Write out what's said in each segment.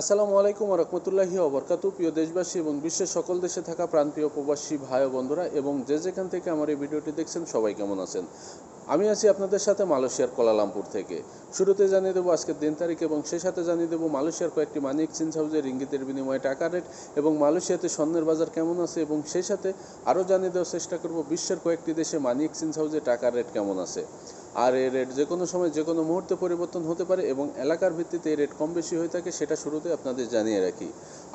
আসসালামু আলাইকুম রহমতুল্লাহি অবরকাতু প্রিয় দেশবাসী এবং বিশ্বের সকল দেশে থাকা প্রান্তীয় প্রবাসী ভাই বন্ধুরা এবং যে যেখান থেকে আমার এই ভিডিওটি দেখছেন, সবাই কেমন আছেন? আমি আছি আপনাদের সাথে মালয়েশিয়ার কোলালামপুর থেকে। শুরুতে জানিয়ে দেবো আজকের দিন তারিখ এবং সেই সাথে জানিয়ে দেবো মালয়েশিয়ার কয়েকটি মানি এক্সচেঞ্জ হাউসের ইঙ্গিতের বিনিময়ে টাকা রেট এবং মালয়েশিয়াতে স্বর্ণের বাজার কেমন আছে এবং সেই সাথে আরও জানিয়ে দেওয়ার চেষ্টা করব বিশ্বের কয়েকটি দেশে মানি এক্সচেঞ্জ হাউসে টাকার রেট কেমন আছে। আর এই রেট যে কোনো সময় যে কোনো মুহূর্তে পরিবর্তন হতে পারে এবং এলাকার ভিত্তিতে এই রেট কম বেশি হয়ে থাকে সেটা শুরুতে আপনাদের জানিয়ে রাখি।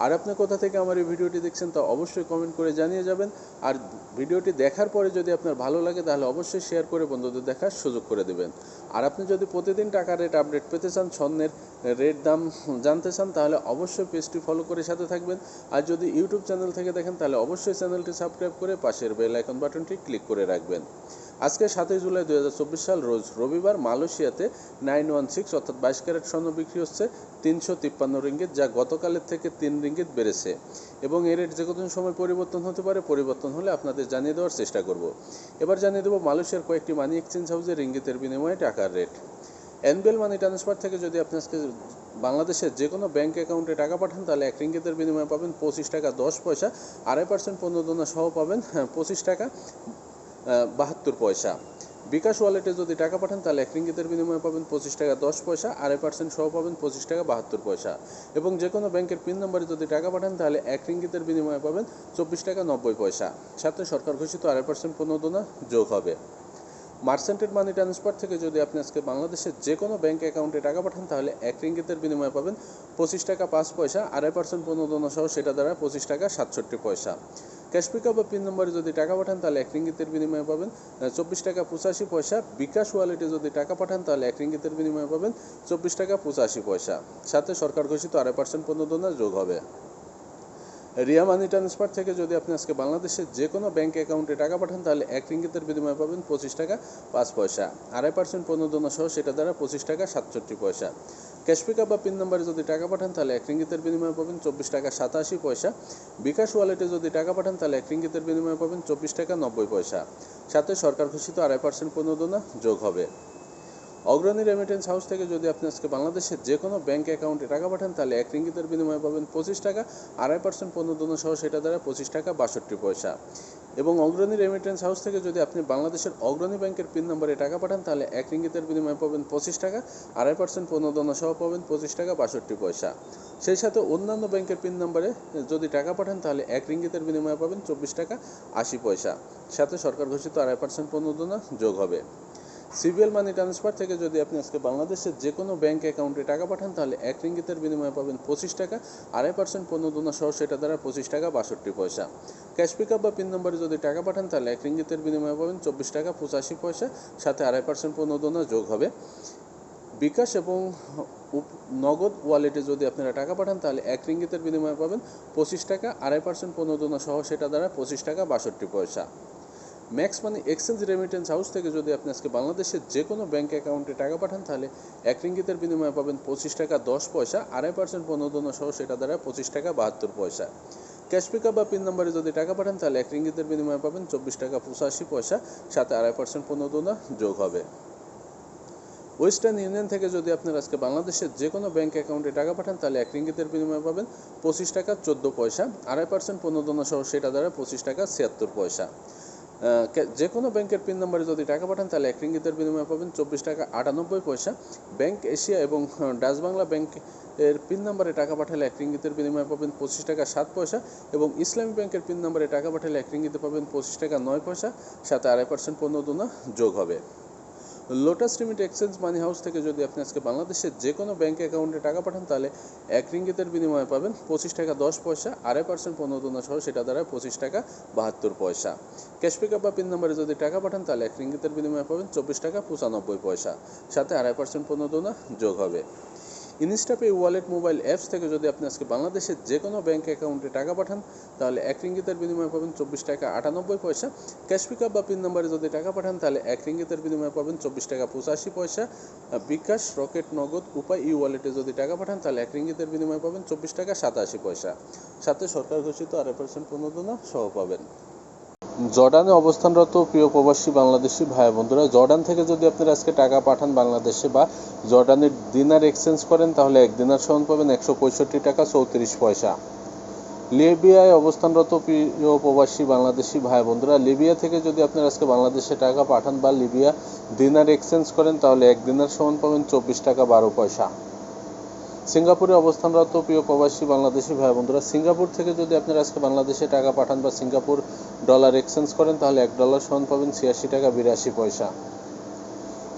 আর আপনি কোথা থেকে আমার এই ভিডিওটি দেখছেন তা অবশ্যই কমেন্ট করে জানিয়ে যাবেন। আর ভিডিওটি দেখার পরে যদি আপনার ভালো লাগে তাহলে অবশ্যই শেয়ার করে বন্ধুদের দেখার সুযোগ করে দেবেন। আর আপনি যদি প্রতিদিন টাকার রেট আপডেট পেতে চান, স্বর্ণের রেট দাম জানতে চান, তাহলে অবশ্যই পেজটি ফলো করে সাথে থাকবেন। আর যদি ইউটিউব চ্যানেল থেকে দেখেন, তাহলে অবশ্যই চ্যানেলটি সাবস্ক্রাইব করে পাশের বেল আইকন বাটনটি ক্লিক করে রাখবেন। আজকে সাতই জুলাই দু হাজার চব্বিশ সাল রোজ রবিবার মালয়েশিয়াতে নাইন ওয়ান সিক্স অর্থাৎ বাইশ ক্যারেট স্বর্ণ বিক্রি হচ্ছে তিনশো তিপ্পান্ন রিঙ্গিত যা গতকালের থেকে তিন রিঙ্গিত বেড়েছে। এবং এর রেট যে কোনো সময় পরিবর্তন হতে পারে পরিবর্তন হলে আপনাদের জানিয়ে দেওয়ার চেষ্টা করব। এবার জানিয়ে দেবো মালয়েশিয়ার কয়েকটি মানি এক্সচেঞ্জ হাউসে রিঙ্গিতের বিনিময়ে টাকার রেট এনবিএল মানি ট্রান্সফার থেকে যদি আপনি আজকে বাংলাদেশের যে কোনো ব্যাঙ্ক অ্যাকাউন্টে টাকা পাঠান তাহলে এক রিঙ্গিতের বিনিময়ে পাবেন পঁচিশ টাকা দশ পয়সা আড়াই পার্সেন্ট প্রণোদনা সহ পাবেন হ্যাঁ, পঁচিশ টাকা বাহাত্তর পয়সা। বিকাশ ওয়ালেটে যদি টাকা পাঠান, তাহলে এক রিঙ্গিতের বিনিময়ে পাবেন পঁচিশ টাকা দশ পয়সা, আড়াই পার্সেন্ট সহ পাবেন পঁচিশ টাকা বাহাত্তর পয়সা। এবং যে কোনো ব্যাংকের পিন নম্বরে যদি টাকা পাঠান, তাহলে এক রিঙ্গিতের বিনিময়ে পাবেন চব্বিশ টাকা নব্বই পয়সা। সাথে সরকার ঘোষিত আড়াই পার্সেন্ট প্রণোদনা যোগ হবে। মার্সেন্টেড মানি ট্রান্সফার থেকে যদি আপনি আজকে বাংলাদেশের যে কোনো ব্যাঙ্ক অ্যাকাউন্টে টাকা পাঠান, তাহলে এক রিঙ্গিতের বিনিময়ে পাবেন পঁচিশ টাকা পাঁচ পয়সা, আড়াই পার্সেন্ট প্রণোদনা সহ সেটা দ্বারা পঁচিশ টাকা সাতষট্টি পয়সা। ক্যাশ পিকআপ বা পিন নম্বরে যদি টাকা পাঠান, তাহলে এক রিঙ্গিতের বিনিময়ে পাবেন। চব্বিশ টাকা পঁচাশি পয়সা বিকাশ ওয়ালেটে যদি টাকা পাঠান, তাহলে এক রিঙ্গিতের বিনিময়ে পাবেন চব্বিশ টাকা পঁচাশি পয়সা। সাথে সরকার ঘোষিত আড়াই পার্সেন্ট প্রণোদনা যোগ হবে। রিয়া মানি ট্রান্সফার থেকে যদি আপনি আজকে বাংলাদেশের যে কোনো ব্যাঙ্ক অ্যাকাউন্টে টাকা পাঠান, তাহলে এক রিঙ্গিতের বিনিময়ে পাবেন পঁচিশ টাকা পাঁচ পয়সা। আড়াই পার্সেন্ট প্রণোদনা সহ সেটা দ্বারা পঁচিশ টাকা সাতষট্টি পয়সা। ক্যাশ পিকআপ বা পিন নম্বরে যদি টাকা পাঠান, তাহলে এক রিঙ্গিতের বিনিময়ে পাবেন চব্বিশ টাকা সাতাশি পয়সা। বিকাশ ওয়ালেটে যদি টাকা পাঠান, তাহলে এক রিঙ্গিতের বিনিময়ে পাবেন চব্বিশ টাকা নব্বই পয়সা। সাথে সরকার ঘোষিত আড়াই পার্সেন্ট প্রণোদনা যোগ হবে। অগ্রণী রেমিটেন্স হাউস থেকে যদি আপনি আজকে বাংলাদেশের যে কোনো ব্যাঙ্ক অ্যাকাউন্টে টাকা পাঠান, তাহলে এক রিঙ্গিতের বিনিময়ে পাবেন পঁচিশ টাকা, আড়াই পার্সেন্ট প্রণোদনা সহ সেটা দ্বারা পঁচিশ টাকা বাষট্টি পয়সা। এবং অগ্রণী রেমিটেন্স হাউস থেকে যদি আপনি বাংলাদেশের অগ্রণী ব্যাংকের পিন নম্বরে টাকা পাঠান, তাহলে এক রিঙ্গিতের বিনিময়ে পাবেন পঁচিশ টাকা, আড়াই পার্সেন্ট প্রণোদনা সহ পাবেন পঁচিশ টাকা বাষট্টি পয়সা। সেই সাথে অন্যান্য ব্যাংকের পিন নম্বরে যদি টাকা পাঠান, তাহলে এক রিঙ্গিতের বিনিময়ে পাবেন চব্বিশ টাকা আশি পয়সা। সাথে সরকার ঘোষিত আড়াই পার্সেন্ট প্রণোদনা যোগ হবে। সিবিএল মানি ট্রান্সফার থেকে যদি আপনি আজকে বাংলাদেশের যে কোনো ব্যাঙ্ক অ্যাকাউন্টে টাকা পাঠান, তাহলে এক রিঙ্গিতের বিনিময়ে পাবেন পঁচিশ টাকা, আড়াই পার্সেন্ট প্রণোদনা সহ সেটা দ্বারা পঁচিশ টাকা বাষট্টি পয়সা। ক্যাশ পিকআপ বা পিন নম্বরে যদি টাকা পাঠান, তাহলে এক রিঙ্গিতের বিনিময়ে পাবেন চব্বিশ টাকা পঁচাশি পয়সা, সাথে আড়াই পার্সেন্ট প্রণোদনা যোগ হবে। বিকাশ এবং নগদ ওয়ালেটে যদি আপনারা টাকা পাঠান, তাহলে এক রিঙ্গিতের বিনিময়ে পাবেন পঁচিশ টাকা, আড়াই পার্সেন্ট প্রণোদনা সহ সেটা দ্বারা পঁচিশ টাকা বাষট্টি পয়সা। Max Money Exchange Remittance House থেকে যদি আপনি আজকে বাংলাদেশের যে কোনো ব্যাঙ্ক অ্যাকাউন্টে টাকা পাঠান, তাহলে এক রিঙ্গিতের বিনিময়ে পাবেন পঁচিশ টাকা, দশ পয়সা, আড়াই পার্সেন্ট প্রণোদনা সহ সেটা দ্বারা পঁচিশ টাকা, বাহাত্তর পয়সা। ক্যাশ পিকআপ বা পিন নম্বরে যদি টাকা পাঠান, তাহলে এক রিঙ্গিতের বিনিময়ে পাবেন চব্বিশ টাকা, পঁচাশি পয়সা, সাথে আড়াই পার্সেন্ট প্রণোদনা যোগ হবে। ওয়েস্টার্ন ইউনিয়ন থেকে যদি আপনার আজকে বাংলাদেশের যে কোনো ব্যাঙ্ক অ্যাকাউন্টে টাকা পাঠান, তাহলে এক রিঙ্গিতের বিনিময়ে পাবেন পঁচিশ টাকা, চোদ্দ পয়সা, আড়াই পার্সেন্ট প্রণোদনা সহ সেটা দ্বারা পঁচিশ টাকা, ছিয়াত্তর পয়সা। যে কোনো ব্যাংকের পিন নম্বরে যদি টাকা পাঠান তাহলে এক রিঙ্গিতের বিনিময়ে পাবেন চব্বিশ টাকা আটানব্বই পয়সা। ব্যাংক এশিয়া এবং আহ, ডাচ বাংলা ব্যাংক এর পিন নম্বরে টাকা পাঠালে এক রিঙ্গিতের বিনিময়ে পাবেন পঁচিশ টাকা সাত পয়সা এবং ইসলামী ব্যাংকের পিন নম্বরে টাকা পাঠালে এক রিঙ্গিতে পাবেন পঁচিশ টাকা নয় পয়সা। সাথে আড়াই পার্সেন্ট পণ্য দুনা যোগ হবে। Lotus Limit Exchange Money House থেকে যদি আপনি আজকে বাংলাদেশের যে কোনো ব্যাঙ্ক অ্যাকাউন্টে টাকা পাঠান, তাহলে এক রিঙ্গিতের বিনিময়ে পাবেন পঁচিশ টাকা দশ পয়সা, আড়াই পার্সেন্ট প্রণোদনা সহ সেটা দ্বারা পঁচিশ টাকা বাহাত্তর পয়সা। ক্যাশ পিকআপ বা পিন নম্বরে যদি টাকা পাঠান, তাহলে এক রিঙ্গিতের বিনিময়ে পাবেন চব্বিশ টাকা পঁচানব্বই পয়সা। সাথে আড়াই পার্সেন্ট প্রণোদনা যোগ হবে। ইনস্টাপে ওয়ালেট মোবাইল অ্যাপস থেকে যদি আপনি আজকে বাংলাদেশের যে কোনো ব্যাঙ্ক অ্যাকাউন্টে টাকা পাঠান, তাহলে এক রিঙ্গিতের বিনিময়ে পাবেন চব্বিশ টাকা আটানব্বই পয়সা। ক্যাশ পিকআপ বা পিন নম্বরে যদি টাকা পাঠান, তাহলে এক রিঙ্গিতের বিনিময়ে পাবেন চব্বিশ টাকা পঁচাশি পয়সা। বিকাশ, রকেট, নগদ, উপায় ই ওয়ালেটে যদি টাকা পাঠান, তাহলে এক রিঙ্গিতের বিনিময়ে পাবেন চব্বিশ টাকা সাতাশি পয়সা। সাথে সরকার ঘোষিত আড়াই পার্সেন্ট প্রণোদনা সহ পাবেন। জর্ডানে অবস্থানরত প্রিয় প্রবাসী বাংলাদেশি ভাই বন্ধুরা, জর্ডান থেকে যদি আপনারা আজকে টাকা পাঠান বাংলাদেশে বা জর্ডানের দিনার এক্সচেঞ্জ করেন, তাহলে এক দিনার সমান পাবেন একশো পঁয়ষট্টি টাকা চৌত্রিশ পয়সা। লিবিয়ায় অবস্থানরত প্রিয় প্রবাসী বাংলাদেশি ভাই বন্ধুরা, লিবিয়া থেকে যদি আপনারা আজকে বাংলাদেশে টাকা পাঠান বা লিবিয়া দিনার এক্সচেঞ্জ করেন, তাহলে এক দিনার সমান পাবেন চব্বিশ টাকা বারো পয়সা। সিঙ্গাপুরে অবস্থানরত প্রিয় প্রবাসী বাংলাদেশি ভাই বন্ধুরা, সিঙ্গাপুর থেকে যদি আপনারা আজকে বাংলাদেশে টাকা পাঠান বা সিঙ্গাপুর ডলার এক্সচেঞ্জ করেন, তাহলে এক ডলার সমান পাবেন ছিয়াশি টাকা বিরাশি পয়সা।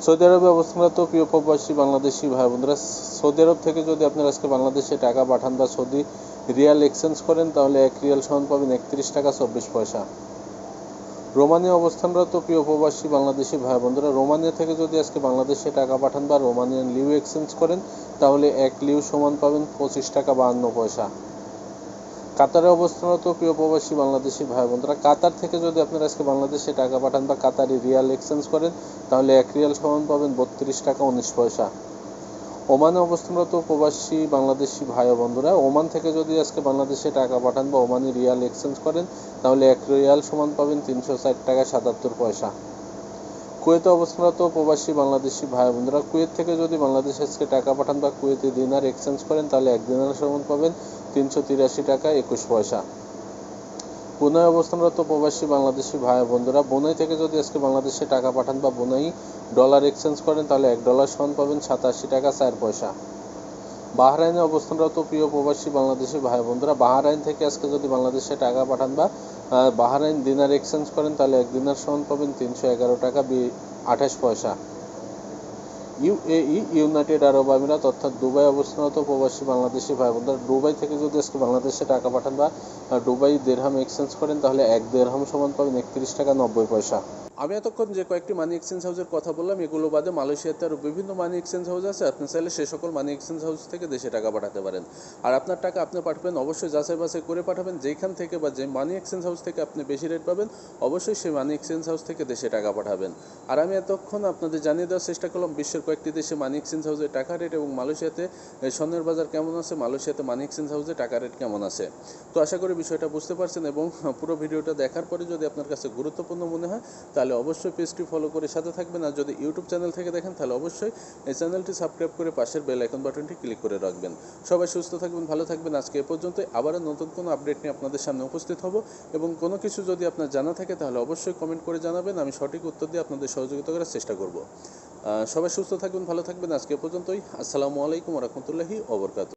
সৌদি আরবে অবস্থানরত প্রিয় প্রবাসী বাংলাদেশি ভাই বন্ধুরা সৌদি আরব থেকে যদি আপনারা আজকে বাংলাদেশে টাকা পাঠান বা সৌদি রিয়াল এক্সচেঞ্জ করেন, তাহলে এক রিয়াল সমান পাবেন একত্রিশ টাকা চব্বিশ পয়সা। রোমানিয়া অবস্থানরত প্রিয় প্রবাসী বাংলাদেশি ভাই বন্ধুরা রোমানিয়া থেকে যদি আজকে বাংলাদেশে টাকা পাঠান বা রোমানিয়ান লিউ এক্সচেঞ্জ করেন, তাহলে এক লিউ সমান পাবেন পঁচিশ টাকা বাহান্ন পয়সা। কাতারে অবস্থানরত প্রিয় প্রবাসী বাংলাদেশি ভাই বন্ধুরা কাতার থেকে যদি আপনারা আজকে বাংলাদেশে টাকা পাঠান বা কাতারি রিয়াল এক্সচেঞ্জ করেন, তাহলে এক রিয়াল সমান পাবেন বত্রিশ টাকা উনিশ পয়সা। ওমানে অবস্থানরত প্রবাসী বাংলাদেশি ভাই বন্ধুরা, ওমান থেকে যদি আজকে বাংলাদেশে টাকা পাঠান বা ওমানি রিয়াল এক্সচেঞ্জ করেন, তাহলে এক রিয়াল সমান পাবেন তিনশো ষাট টাকা সাতাত্তর পয়সা। কুয়েতে অবস্থানরত প্রবাসী বাংলাদেশি ভাই ও বন্ধুরা, কুয়েত থেকে যদি বাংলাদেশে আজকে টাকা পাঠান বা কুয়েতে দিনার এক্সচেঞ্জ করেন, তাহলে এক দিনার সমান পাবেন তিনশো তিরাশি টাকা, একুশ পয়সা। বুনাই অবস্থানরত প্রবাসী বাংলাদেশি ভাই বন্ধুরা, বুনাই থেকে যদি আজকে বাংলাদেশে টাকা পাঠান বা বুনাই ডলার এক্সচেঞ্জ করেন, তাহলে এক ডলার সমান পাবেন সাতাশি টাকা চার পয়সা। বাহরাইনে অবস্থানরত প্রিয় প্রবাসী বাংলাদেশি ভাই বন্ধুরা, বাহরাইন থেকে আজকে যদি বাংলাদেশে টাকা পাঠান বা বাহরাইন দিনার এক্সচেঞ্জ করেন, তাহলে এক দিনার সমান পাবেন তিনশো এগারো টাকা বি- আঠাশ পয়সা। ইউএই ইউনাইটেড আরব আমিরাত অর্থাৎ দুবাই অবস্থানরত প্রবাসী বাংলাদেশি ভাই বোনরা দুবাই থেকে যদি আজকে বাংলাদেশে টাকা পাঠান বা দুবাই দেড়হাম এক্সচেঞ্জ করেন, তাহলে এক দেড়হাম সমান পাবেন একত্রিশ টাকা নব্বই পয়সা। আমি এতক্ষণ যে কয়েকটি মানি এক্সচেঞ্জ হাউসের কথা বললাম, এগুলো বাদে মালয়েশিয়াতে আরও বিভিন্ন মানি এক্সচেঞ্জ হাউস আছে। আপনি চাইলে সে সকল মানি এক্সচেঞ্জ হাউস থেকে দেশে টাকা পাঠাতে পারেন। আর আপনার টাকা আপনি পাঠাবেন, অবশ্যই যাচাই বাছাই করে পাঠাবেন। যেখান থেকে বা যে মানি এক্সচেঞ্জ হাউস থেকে আপনি বেশি রেট পাবেন, অবশ্যই সেই মানি এক্সচেঞ্জ হাউস থেকে দেশে টাকা পাঠাবেন। আর আমি এতক্ষণ আপনাদের জানিয়ে দেওয়ার চেষ্টা করলাম, বিশ্বের কয়েকটি দেশে মানি এক্সচেঞ্জ হাউসের টাকা রেট এবং মালয়েশিয়াতে স্বর্ণের বাজার কেমন আছে? মালয়েশিয়াতে মানি এক্সচেঞ্জ হাউসে টাকা রেট কেমন আছে? তো আশা করি বিষয়টা বুঝতে পারছেন এবং পুরো ভিডিওটা দেখার পরে যদি আপনার কাছে গুরুত্বপূর্ণ মনে হয়, তাহলে অবশ্যই পেজটি ফলো করে সাথে থাকবেন। আর যদি ইউটিউব চ্যানেল থেকে দেখেন, তাহলে অবশ্যই এই চ্যানেলটি সাবস্ক্রাইব করে পাশের বেল আইকন বাটনটি ক্লিক করে রাখবেন। সবাই সুস্থ থাকবেন, ভালো থাকবেন। আজকে এ পর্যন্ত আবারও নতুন কোনো আপডেট নিয়ে আপনাদের সামনে উপস্থিত হব। এবং কোনো কিছু যদি আপনার জানা থাকে, তাহলে অবশ্যই কমেন্ট করে জানাবেন। আমি সঠিক উত্তর দিয়ে আপনাদের সহযোগিতা করার চেষ্টা করব। সবাই সুস্থ থাকবেন ভালো থাকবেন। আজকে পর্যন্তই। আসসালামু আলাইকুম রহমতুল্লাহি ওবরকাত